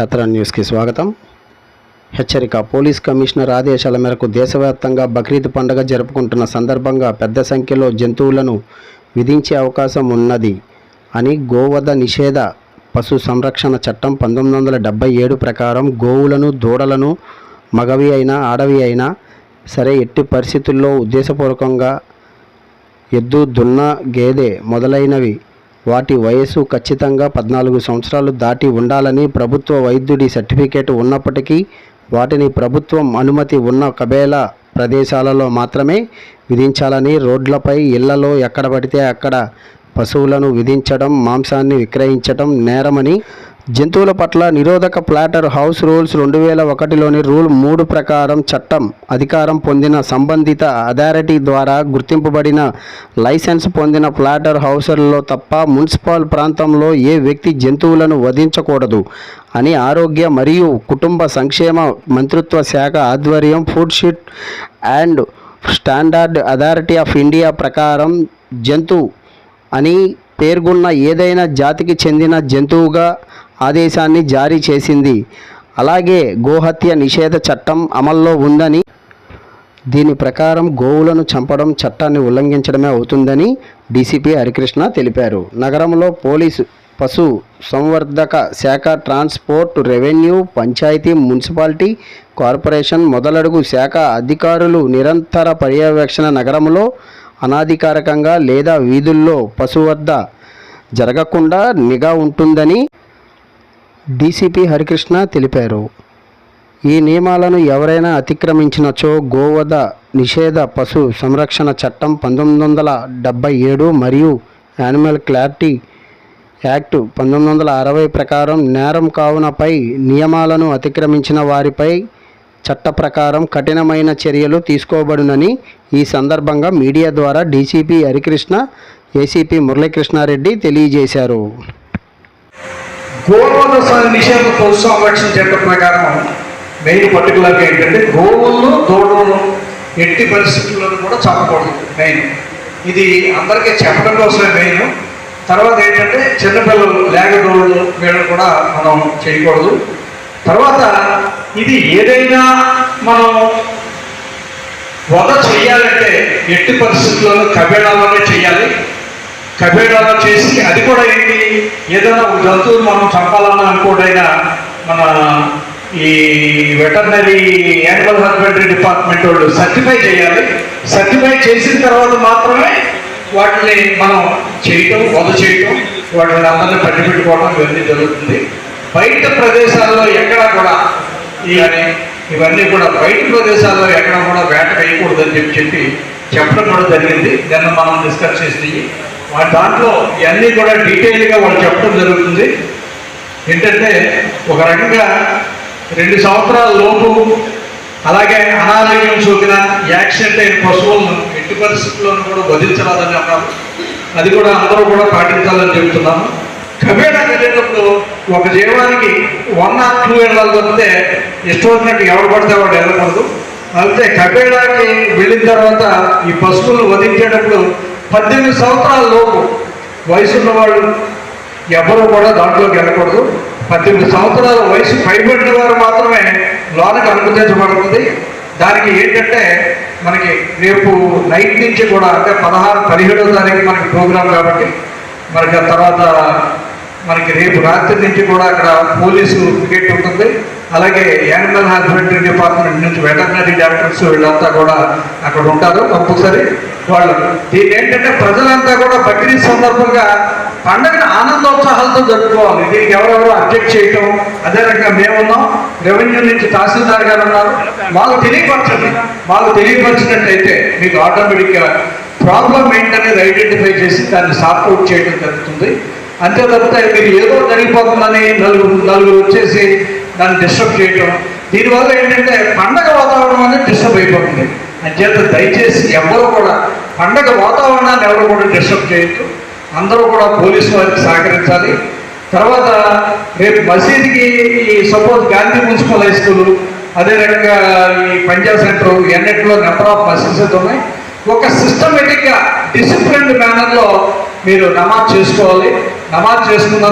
క్షేత్ర న్యూస్కి స్వాగతం. హెచ్చరిక పోలీస్ కమిషనర్ ఆదేశాల మేరకు దేశవ్యాప్తంగా బక్రీద్ పండుగ జరుపుకుంటున్న సందర్భంగా పెద్ద సంఖ్యలో జంతువులను విధించే అవకాశం ఉన్నది అని గోవధ నిషేధ పశు సంరక్షణ చట్టం పంతొమ్మిది వందల డెబ్బై ఏడు ప్రకారం గోవులను దూడలను మగవి అయినా ఆడవి అయినా సరే ఎట్టి పరిస్థితుల్లో ఉద్దేశపూర్వకంగా ఎద్దు దున్న గేదె మొదలైనవి వాటి వయసు ఖచ్చితంగా పద్నాలుగు సంవత్సరాలు దాటి ఉండాలని ప్రభుత్వ వైద్యుడి సర్టిఫికేట్ ఉన్నప్పటికీ వాటిని ప్రభుత్వం అనుమతి ఉన్న కబేలా ప్రదేశాలలో మాత్రమే విధించాలని రోడ్లపై ఇళ్ళలో ఎక్కడ పడితే అక్కడ పశువులను విధించడం మాంసాన్ని విక్రయించడం నేరమని జంతువుల పట్ల నిరోధక ప్లాటర్ హౌస్ రూల్స్ రెండు వేల ఒకటిలోని రూల్ మూడు ప్రకారం చట్టం అధికారం పొందిన సంబంధిత అథారిటీ ద్వారా గుర్తింపబడిన లైసెన్స్ పొందిన ప్లాటర్ హౌసర్లో తప్ప మున్సిపల్ ప్రాంతంలో ఏ వ్యక్తి జంతువులను వధించకూడదు అని ఆరోగ్య మరియు కుటుంబ సంక్షేమ మంత్రిత్వ శాఖ ఆధ్వర్యం food sheet and standard authority of India ప్రకారం జంతు అని పేర్కొన్న ఏదైనా జాతికి చెందిన జంతువుగా ఆదేశాన్ని జారీ చేసింది. అలాగే గోహత్య నిషేధ చట్టం అమల్లో ఉందని దీని ప్రకారం గోవులను చంపడం చట్టాన్ని ఉల్లంఘించడమే అవుతుందని డీసీపీ హరికృష్ణ తెలిపారు. నగరంలో పోలీసు పశు సంవర్ధక శాఖ transport revenue panchayati municipality corporation మొదలడుగు శాఖ అధికారులు నిరంతర పర్యవేక్షణ నగరంలో అనాధికారికంగా లేదా వీధుల్లో పశువర్ధ జరగకుండా నిఘా ఉంటుందని డీసీపీ హరికృష్ణ తెలిపారు. ఈ నియమాలను ఎవరైనా అతిక్రమించినచో గోవధ నిషేధ పశు సంరక్షణ చట్టం పంతొమ్మిది వందల డెబ్బై ఏడు మరియు యానిమల్ క్లారిటీ యాక్ట్ పంతొమ్మిది వందల అరవై ప్రకారం నేరం కావునపై నియమాలను అతిక్రమించిన వారిపై చట్ట ప్రకారం కఠినమైన చర్యలు తీసుకోబడునని ఈ సందర్భంగా మీడియా ద్వారా డీసీపీ హరికృష్ణ ఏసీపీ మురళీకృష్ణారెడ్డి తెలియజేశారు. గోవధ స- నిషేధ పశు చట్టం ప్రకారం మెయిన్ పర్టికులర్గా ఏంటంటే గోవులను దూడలను ఎట్టి పరిస్థితుల్లోనూ కూడా చంపకూడదు మెయిన్. ఇది అందరికీ చెప్పడం కోసమే మెయిన్. తర్వాత ఏంటంటే చిన్నపిల్లలు లేక దూడలు వీళ్ళని కూడా మనం చేయకూడదు. తర్వాత ఇది ఏదైనా మనం వద చేయాలంటే ఎట్టి పరిస్థితుల్లోనూ కబేడాలోనే చేయాలి కబేడాలో చేసి అది కూడా ఏంటి? ఏదైనా ఒక జంతువుని మనం చంపాలని అనుకోడైనా మన ఈ వెటర్నరీ యానిమల్ హస్బెండరీ డిపార్ట్మెంట్ వాళ్ళు సర్టిఫై చేయాలి. సర్టిఫై చేసిన తర్వాత మాత్రమే వాటిని మనం చేయటం వద చేయటం వాటిని అందరినీ పట్టి పెట్టుకోవడం ఇవన్నీ జరుగుతుంది. బయట ప్రదేశాల్లో ఎక్కడా కూడా ఇవన్నీ ఇవన్నీ కూడా బయట ప్రదేశాల్లో ఎక్కడ కూడా వేట వేయకూడదని చెప్పి చెప్పి చెప్పడం కూడా జరిగింది. నిన్న మనం డిస్కస్ చేసినవి. దాంట్లో ఇవన్నీ కూడా డీటెయిల్గా వాళ్ళు చెప్పడం జరుగుతుంది. ఏంటంటే ఒక రకంగా రెండు సంవత్సరాల లోపు అలాగే అనారోగ్యం సోకిన యాక్సిడెంట్ అయిన పశువులను ఎట్టి పరిస్థితుల్లోనూ కూడా వధించరాదని అన్నారు. అది కూడా అందరూ కూడా పాటించాలని చెబుతున్నాము కబేడా వెళ్ళేటప్పుడు ఒక జీవానికి వన్ ఆర్ టూ వెళ్ళాలి తప్పితే ఇష్టం వచ్చినట్టు ఎవరు పడితే వాడు వెళ్ళకూడదు. అయితే కబేడాకి వెళ్ళిన తర్వాత ఈ పశువులు వధించేటప్పుడు పద్దెనిమిది సంవత్సరాల లోపు వయసున్న వాళ్ళు ఎవరు కూడా దాంట్లోకి వెళ్ళకూడదు. పద్దెనిమిది సంవత్సరాల వయసు పైబడిన వారు మాత్రమే లోనకి అనుమతించబడుతుంది. దానికి ఏంటంటే మనకి రేపు నైట్ నుంచి కూడా అంటే పదహారు పదిహేడో తారీఖు మనకి ప్రోగ్రాం కాబట్టి మనకి ఆ తర్వాత మనకి రేపు రాత్రి నుంచి కూడా అక్కడ పోలీసు వికెట్ ఉంటుంది. అలాగే యానిమల్ హస్బెండరీ డిపార్ట్మెంట్ నుంచి వెటర్నరీ డాక్టర్స్ వీళ్ళంతా కూడా అక్కడ ఉంటారు కంపల్సరీ వాళ్ళు. దీని ఏంటంటే ప్రజలంతా కూడా బక్రీద్ సందర్భంగా పండగను ఆనందోత్సాహాలతో జరుపుకోవాలి. దీనికి ఎవరెవరు అబ్జెక్ట్ చేయటం అదే రకంగా మేమున్నాం. రెవెన్యూ నుంచి తహసీల్దార్ గారు ఉన్నారు. వాళ్ళు తెలియపరచండి. వాళ్ళు తెలియపరిచినట్టయితే మీకు ఆటోమేటిక్గా ప్రాబ్లం ఏంటనేది ఐడెంటిఫై చేసి దాన్ని సార్ట్అవుట్ చేయడం జరుగుతుంది. అంతే తప్పితే మీరు ఏదో జరిగిపోతుందని నలుగురు నలుగురు వచ్చేసి దాన్ని డిస్టర్బ్ చేయటం. దీనివల్ల ఏంటంటే పండగ వాతావరణం అనేది డిస్టర్బ్ అయిపోతుంది. అంచేత దయచేసి ఎవరు కూడా పండగ వాతావరణాన్ని ఎవరు కూడా డిస్టర్బ్ చేయొద్దు. అందరూ కూడా పోలీసు వారికి సహకరించాలి. తర్వాత రేపు మసీద్కి ఈ suppose Gandhi municipal high school అదే రకంగా ఈ పంజాబ్ సెంటర్ ఎన్నిటిలో నెంబర్ ఆఫ్ మసీద్స్ ఉన్నాయి. ఒక సిస్టమేటిక్గా డిసిప్లిన్డ్ మేనర్లో మీరు నమాజ్ చేసుకోవాలి. నమాజ్ చేసుకున్న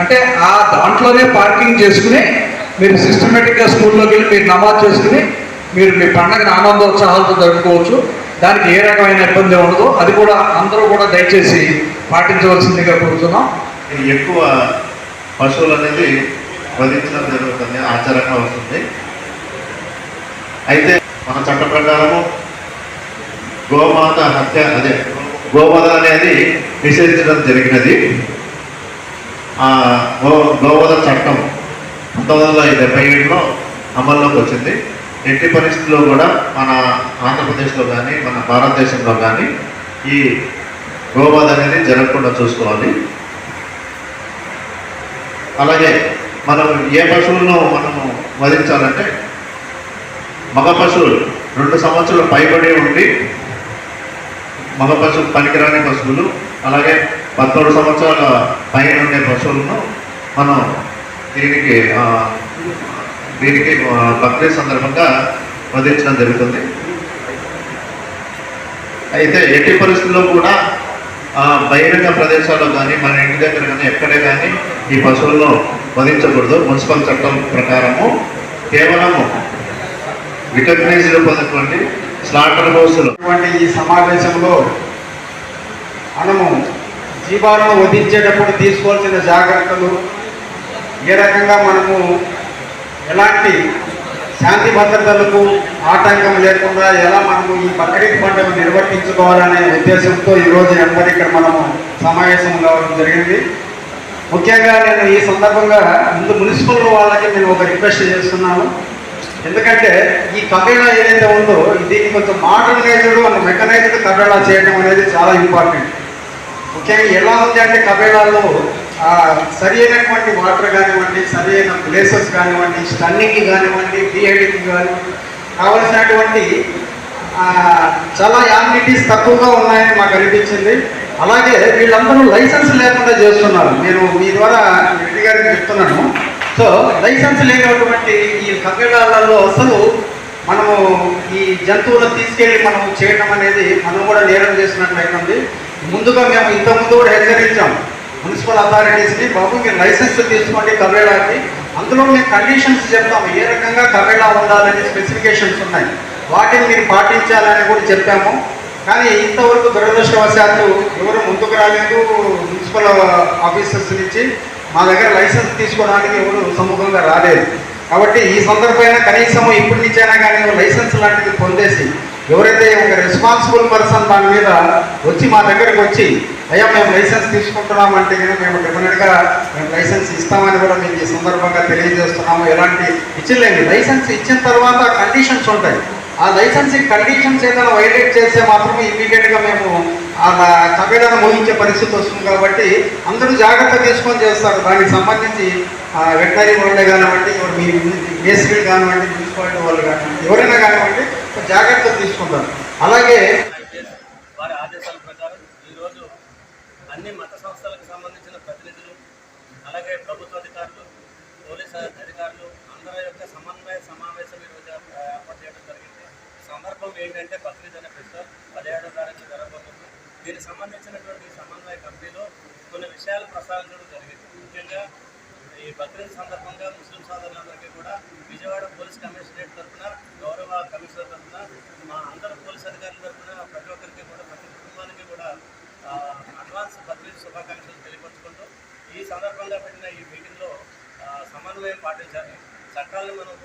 అంటే ఆ దాంట్లోనే పార్కింగ్ చేసుకుని మీరు సిస్టమేటిక్గా స్కూల్లోకి వెళ్ళి మీరు నమాజ్ చేసుకుని మీరు మీ పండగను ఆనందోత్సాహాలతో జరుపుకోవచ్చు. దానికి ఏ రకమైన ఇబ్బంది ఉండదు. అది కూడా అందరూ కూడా దయచేసి పాటించవలసిందిగా కోరుతున్నాం. ఎక్కువ పశువులు అనేది వధించడం జరుగుతుంది ఆచారంగా వస్తుంది. అయితే మన చట్ట ప్రకారము గోమాత హత్య అదే గోవధ అనేది నిషేధించడం జరిగినది. ఆ గో గోవధ చట్టం పంతొమ్మిది వందల డెబ్బై ఏడులో అమల్లోకి వచ్చింది. ఎట్టి పరిస్థితుల్లో కూడా మన ఆంధ్రప్రదేశ్లో కానీ మన భారతదేశంలో కానీ ఈ గోవధ అనేది జరగకుండా చూసుకోవాలి. అలాగే మనం ఏ పశువులను మనము వధించాలంటే మగ పశువులు రెండు సంవత్సరాలు పైబడి ఉండి మగ పశువు పనికిరాని పశువులు అలాగే పదమూడు సంవత్సరాల పైన ఉండే పశువులను మనం దీనికి దీనికి ఆ, బక్రీద్ సందర్భంగా వధించడం జరుగుతుంది. అయితే ఎట్టి పరిస్థితుల్లో కూడా బహిరంగ ప్రదేశాల్లో కానీ మన ఇంటి దగ్గర కానీ ఎక్కడే కానీ ఈ పశువులను వధించకూడదు. మున్సిపల్ చట్టం ప్రకారము కేవలము రికగ్నైజ్డ్ పొందినటువంటి స్లాటర్ హౌస్లు. ఈ సమావేశంలో మనము జీవాలను వధించేటప్పుడు తీసుకోవాల్సిన జాగ్రత్తలు ఏ రకంగా మనము ఎలాంటి శాంతి భద్రతలకు ఆటంకం లేకుండా ఎలా మనము ఈ బక్రీద్ పండుగ నిర్వర్తించుకోవాలనే ఉద్దేశంతో ఈరోజు ఎంబడి ఇక్కడ మనము సమావేశం కావడం జరిగింది. ముఖ్యంగా నేను ఈ సందర్భంగా ముందు మున్సిపల్ వాళ్ళకి నేను ఒక రిక్వెస్ట్ చేస్తున్నాను. ఎందుకంటే ఈ కబేళా ఏదైతే ఉందో దీన్ని కొంచెం మోడర్నైజ్డ్ అండ్ మెకనైజ్డ్ కబేళా చేయడం అనేది చాలా ఇంపార్టెంట్ ముఖ్యంగా ఎలా ఉంది అంటే కబేళాల్లో సరి అయినటువంటి వాటర్ కానివ్వండి సరి అయిన ప్లేసెస్ కానివ్వండి స్టన్నింగ్ కానివ్వండి డిహైడింగ్ కానివ్వండి కావలసినటువంటి చాలా యామినిటీస్ తక్కువగా ఉన్నాయని మాకు అనిపించింది. అలాగే వీళ్ళందరూ లైసెన్స్ లేకుండా చేస్తున్నారు. నేను మీ ద్వారా రెడ్డి గారికి చెప్తున్నాను. సో లైసెన్స్ లేనటువంటి ఈ కంపెనీలలో అసలు మనము ఈ జంతువులను తీసుకెళ్ళి మనం చేయడం అనేది మనం కూడా నేరం చేసినట్లయితుంది ముందుగా మేము ఇంతకుముందు కూడా హెచ్చరించాం. మున్సిపల్ అథారిటీస్ని బాబు మీరు లైసెన్స్ తీసుకోండి కబేళాకి అందులో మేము కండిషన్స్ చెప్తాము. ఏ రకంగా కవేడా ఉండాలని స్పెసిఫికేషన్స్ ఉన్నాయి. వాటిని మీరు పాటించాలని కూడా చెప్పాము. కానీ ఇంతవరకు దురదృష్టవశాత్తు ఎవరు ముందుకు రాలేదు మున్సిపల్ ఆఫీసర్స్ నుంచి. మా దగ్గర లైసెన్స్ తీసుకోవడానికి ఎవరు సముఖంగా రాలేదు. కాబట్టి ఈ సందర్భమైన కనీసం ఇప్పటి నుంచైనా కానీ లైసెన్స్ లాంటిది పొందేసి ఎవరైతే ఒక రెస్పాన్సిబుల్ పర్సన్ దాని మీద వచ్చి మా దగ్గరికి వచ్చి అయ్యా మేము లైసెన్స్ తీసుకుంటున్నామంటే కనుక మేము డెఫినెట్గా మేము లైసెన్స్ ఇస్తామని కూడా మీకు ఈ సందర్భంగా తెలియజేస్తున్నాము. ఎలాంటి ఇచ్చలేండి లైసెన్స్ ఇచ్చిన తర్వాత కండిషన్స్ ఉంటాయి. ఆ లైసెన్స్ కండిషన్స్ ఏదైనా వైలేట్ చేస్తే మాత్రమే ఇమీడియట్గా మేము ఆ కబేళాను మోహించే పరిస్థితి వస్తుంది కాబట్టి అందరూ జాగ్రత్త తీసుకొని చేస్తారు. దానికి సంబంధించి వెటనరీ వాళ్ళే కానివ్వండి మీ మేస్త్రీలు కానివ్వండి మున్సిపాలిటీ వాళ్ళు కానివ్వండి ఎవరైనా కానివ్వండి జాగ్రత్తలు తీసుకుంటారు. అలాగే వారి ఆదేశాల ప్రకారం ఈరోజు అన్ని మత సంస్థలకు సంబంధించిన ప్రతినిధులు అలాగే ప్రభుత్వ అధికారులు పోలీసు అధికారులు అందరి యొక్క సమన్వయ సమావేశం ఈరోజు ఏర్పాటు చేయడం జరిగింది. సందర్భం ఏంటంటే బక్రీద్ అనే ఫెస్టివల్ పదిహేడో తారీఖు జరగబోతుంది. దీనికి సంబంధించినటువంటి సమన్వయ కమిటీలో కొన్ని విషయాలు ప్రస్తావించడం జరిగింది. ముఖ్యంగా ఈ బక్రీద్ సందర్భంగా ముస్లిం సోదరులందరికీ కూడా విజయవాడ పోలీస్ కమిషనరేట్ తరఫున గౌరవ కమిషనర్ తరఫున మా అందరు పోలీస్ అధికారుల తరఫున ప్రతి ఒక్కరికి కూడా ప్రతి కుటుంబానికి కూడా ఆ, అడ్వాన్స్ బక్రీద్ శుభాకాంక్షలు తెలియపరుచుకుంటూ ఈ సందర్భంగా పెట్టిన ఈ మీటింగ్లో సమన్వయం పాటించాలి చట్టాలను మనం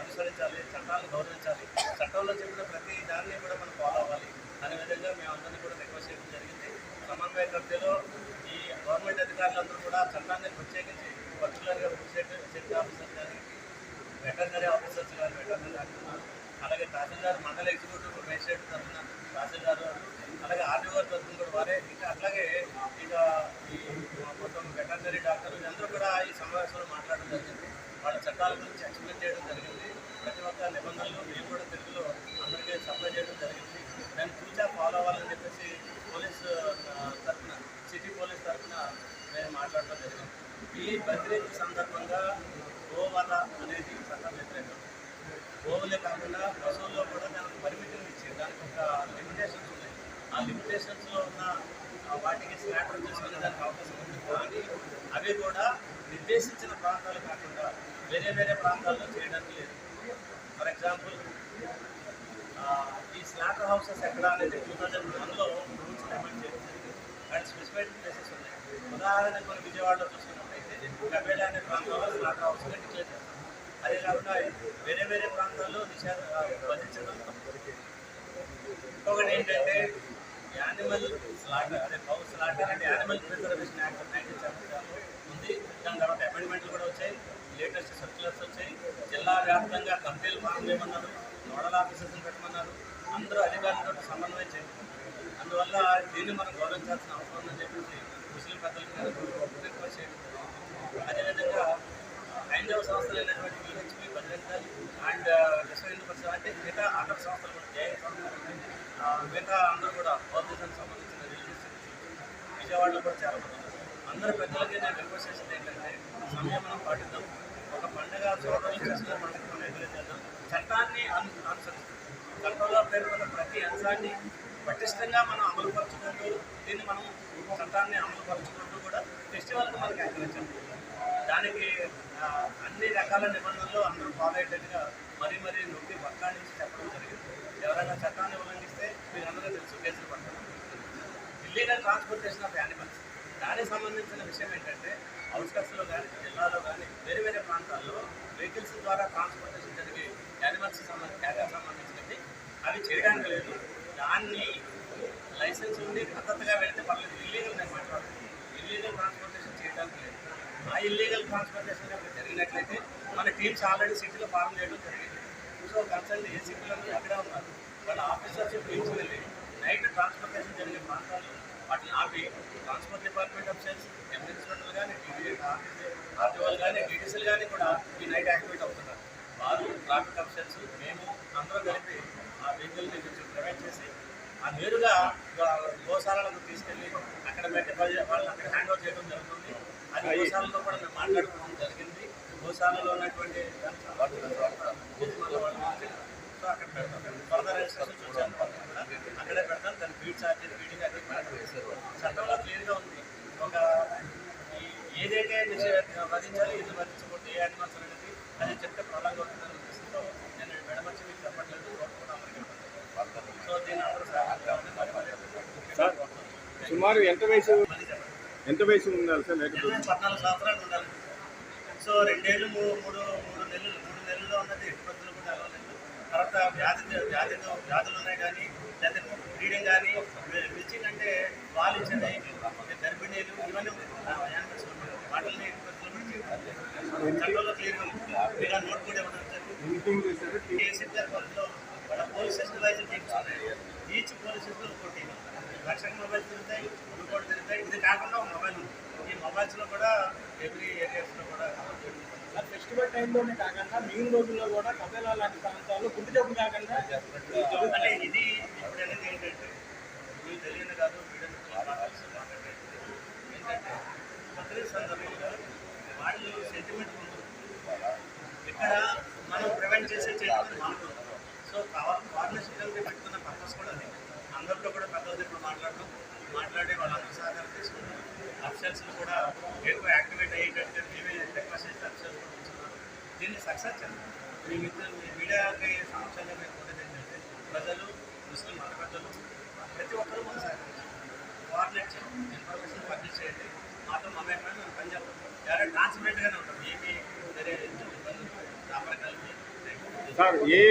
అనుసరించాలి చట్టాలను గౌరవించాలి. చట్టంలో చెప్పిన ప్రతి దాన్ని కూడా మనం ఫాలో అవ్వాలి. అనే విధంగా మేమందరినీ కూడా రిక్వెస్ట్ చేయడం జరిగింది. సమన్వయ కమిటీలో ఈ గవర్నమెంట్ అధికారులందరూ కూడా చట్టాన్ని ప్రత్యేకించి పర్టికులర్గా సెక్యూరిటీ ఆఫీసర్ కానీ వెటర్నరీ ఆఫీసర్స్ కానీ వెటర్నరీ డాక్టర్ అలాగే తహసీల్దార్ మండల ఎగ్జిక్యూటివ్ మేజిస్ట్రేట్ తరఫున తహసీల్దార్ అలాగే ఆర్డీఓ తరఫున కూడా వారే. ఇంకా అట్లాగే ఇక వెటర్నరీ డాక్టర్ అందరూ కూడా ఈ సమావేశంలో మాట్లాడడం జరిగింది. వాళ్ళ చట్టాల గురించి ఎక్స్ప్లెయిన్ చేయడం జరిగింది. ప్రతి ఒక్క నిబంధనలు మేము కూడా తెలుగులో అందరికీ సప్లై చేయడం జరిగింది. దాన్ని చూసా ఫాలో అవ్వాలని చెప్పేసి పోలీస్ తరఫున సిటీ పోలీస్ తరఫున మేము మాట్లాడడం జరిగింది. ఈ బద్రీద్ సందర్భంగా గోవల అనేది చట్టం వ్యతిరేకం. గోవులే కాకుండా పశువుల్లో కూడా దానికి పరిమితిని ఇచ్చి దానికి ఒక లిమిటేషన్స్ ఉన్నాయి. ఆ లిమిటేషన్స్లో ఉన్న ఆ వాటికి స్లాటర్ చేసుకునే దాన్ని అవకాశం కూడా నిర్దేశించిన ప్రాంతాలు కాకుండా వేరే వేరే ప్రాంతాల్లో చేయడానికి లేదు. ఫర్ ఎగ్జాంపుల్ ఈ స్లాటర్ హౌసెస్ ఎక్కడ అనేది టూ థౌజండ్ వన్లో రూల్స్ అమెండ్ చేయడం అండ్ స్పెసిఫైడ్ ప్లేసెస్ ఉన్నాయి. ఉదాహరణకు మనం విజయవాడలో చూసుకున్నట్టయితే కబేలా అనే ప్రాంతంలో స్లాటర్ హౌస్గా డిక్లేర్ చేస్తాం అదే కాకుండా వేరే వేరే ప్రాంతాల్లో నిషేధ వధించడం ఇంకొకటి ఏంటంటే యానిమల్ స్లాటర్ అదే పౌ స్లాటర్ అంటే animal preservation act nineteen seventy దాని తర్వాత అమెండ్మెంట్లు కూడా వచ్చాయి. లేటెస్ట్ సర్క్యులర్స్ వచ్చాయి. జిల్లా వ్యాప్తంగా కంపెనీలు ఫామ్ చేయమన్నారు. నోడల్ ఆఫీసర్స్ని పెట్టమన్నారు. అందరూ అధికారులతో సమన్వయం చేయాలి అందువల్ల దీన్ని మనం గౌరవించాల్సిన అవసరం ఉందని చెప్పేసి ముస్లిం పెద్దలకి రిక్వెస్ట్ చేయడం అదేవిధంగా హైందవ సంస్థలు అయినటువంటి విహెచ్పి బజరంగల్ అండ్ విశ్వ పరిస్థితి అంటే మిగతా అదర్ సంస్థలు కూడా జయ మిగతా అందరూ కూడా బౌద్ధిజానికి సంబంధించిన రిలీజ్ విజయవాడలో కూడా చాలా అందరు పెద్దలకి నేను రిక్వెస్ట్ చేసేది ఏంటంటే సమయం మనం పాటిద్దాం. ఒక పండుగ సోదరులు చేసిన పండుగ మనం ఎదురు చేద్దాం. చట్టాన్ని అను అనుసరిస్తాం. చట్టంలో పేర్కొన్న ప్రతి అంశాన్ని పటిష్టంగా మనం అమలుపరుచుకుంటూ దీన్ని మనం చట్టాన్ని అమలుపరుచుకుంటూ కూడా ఫెస్టివల్కి మనకి ఎంకరేజ్ దానికి అన్ని రకాల నిబంధనలు అందరూ ఫాలో అయ్యేటట్టుగా మరీ మరీ నొక్కి పక్కా నుంచి చెప్పడం జరిగింది. ఎవరైనా చట్టాన్ని ఉల్లంఘిస్తే మీరు అందరూ తెలుసు కేసులు పడతారు ఇల్లీగల్ ట్రాన్స్పోర్టేషన్ ఆఫ్ యానిమల్స్ దానికి సంబంధించిన విషయం ఏంటంటే అవుట్స్కట్స్లో కానీ జిల్లాలో కానీ వేరే వేరే ప్రాంతాల్లో వెహికల్స్ ద్వారా ట్రాన్స్పోర్టేషన్ జరిగే యానిమల్స్ సంబంధించి క్యారియర్ సంబంధించినవి అవి చేయడానికి లేదు. దాన్ని లైసెన్స్ ఉండి పద్ధతిగా వెళ్తే పర్లేదు. ఇల్లీగల్ నేను ఇల్లీగల్ ట్రాన్స్పోర్టేషన్ చేయడానికి లేదు. ఆ ఇల్లీగల్ ట్రాన్స్పోర్టేషన్ కనుక జరిగినట్లయితే మన టీమ్స్ ఆల్రెడీ సిటీలో ఫార్మ్ చేయడం జరిగింది. సో కన్సల్ట్ ఏ సిటీలో అక్కడే ఉన్నారు. వాళ్ళ ఆఫీసర్స్ టీమ్స్ వెళ్ళి నైట్ ట్రాన్స్పోర్టేషన్ జరిగే ప్రాంతాల్లో వాటిని ఆపి ట్రాన్స్పోర్ట్ డిపార్ట్మెంట్ ఆఫీసర్స్ ఎంఎన్స్మెంట్లు కానీ ఆర్టీఓలు కానీ డీటీసీలు కానీ కూడా ఈ నైట్ యాక్టివేట్ అవుతున్నారు. వారు ట్రాఫిక్ ఆఫీసర్స్ మేము అందరం కలిపి ఆ వెహికల్ని కొంచెం ప్రివెంట్ చేసి ఆ నేరుగా గోశాలకు తీసుకెళ్ళి అక్కడ పెట్టి వాళ్ళని అక్కడ హ్యాండ్ ఓవర్ చేయడం జరుగుతుంది. అది గోశాలలో కూడా మేము మాట్లాడుకోవడం జరిగింది. గోశాలలో ఉన్నటువంటి సో అక్కడ పెడతాం ఫర్దర్ ఇన్స్ట్రక్షన్స్ వచ్చాను వాళ్ళకి కూడా అక్కడే పెడతాం దాని ఫీడ్ ఛార్జెస్ ఫీడింగ్ అది మాట్లాడేసారు చట్టంలో క్లియర్గా ఉంది ఒక ఈ- ఏదైతే నిషేధ వధించాలి ఇది వధించకూడదు ఏ యానిమల్స్ అనేది అది చెప్తే ప్రొలాంగ్ అవుతుందని ఉద్దేశంతో నేను మెడమర్చి మీకు చెప్పట్లేదు. సో దీని అందరూ సుమారు ఎంత వయసు? ఎంత వయసు ఉండాలి సార్ లేకపోతే? పద్నాలుగు సంవత్సరాలు ఉండాలి. సో రెండేళ్ళు మూడు మూడు మూడు నెలలు మూడు నెలల్లో ఉన్నది పద్ధతులు కూడా అలవలేదు తర్వాత వ్యాధి వ్యాధితో వ్యాధులు ఉన్నాయి కానీ లేదా బ్రీడింగ్ కానీ మిల్చింగ్ అంటే పాలు ఇచ్చేది గర్భిణీలు ఇవన్నీ యానిమల్స్ ఈచ్ పోలీస్ స్టేషన్లో ఒక లక్షల మొబైల్స్ తిరుగుతాయి ఇంకోటి తిరుగుతాయి ఇది కాకుండా ఒక మొబైల్ ఉంది ఈ మొబైల్స్లో కూడా ఎవ్రీ ఏరియాస్లో కూడా ఫెస్టివల్ టైంలోనే కాకుండా మిగిలిన రోజుల్లో కూడా కబేలా లాంటి ప్రాంతాల్లో గుండె జబ్బు కాకుండా అంటే ఇది ఇప్పుడు అనేది ఏంటంటే మీకు తెలియదు కాదు మీడియా మాట్లాడాల్సి మాట్లాడే బక్రీద్ సందర్భంగా వాళ్ళు సెంటిమెంట్ ఉంటుంది. ఇక్కడ మనం ప్రివెంట్ చేసే చేయాలని మానుకుంటాం సో పార్ట్నర్షిప్ కలిపి పెట్టుకున్న పర్పస్ కూడా అది. అందరితో కూడా పెద్ద దగ్గర మాట్లాడటం మాట్లాడి వాళ్ళందరూ సహకారం తీసుకుంటాం అఫిషియల్స్ని కూడా ఎక్కువ యాక్టివేట్ అయ్యేటట్టు మేమే రిక్వెస్ట్ చేస్తే అఫిషియల్స్ కూడా దీన్ని సక్సెస్ చేస్తాం మీ మిత్రులు మీ మీడియాకి సమక్షంగా లేకపోతే ఏంటంటే ప్రజలు ముస్లిం మత ప్రజలు ప్రతి ఒక్కరూ కూడా సహకరించారు కోఆర్డినేట్ చేయండి ఇన్ఫర్మేషన్ పబ్లిష్ చేయండి. మాతో మమేకమే మేము పనిచేస్తాం డైరెక్ట్ ట్రాన్స్పరెంట్గానే ఉంటాం. ఏమి సరే కలిపి సార్ ఏ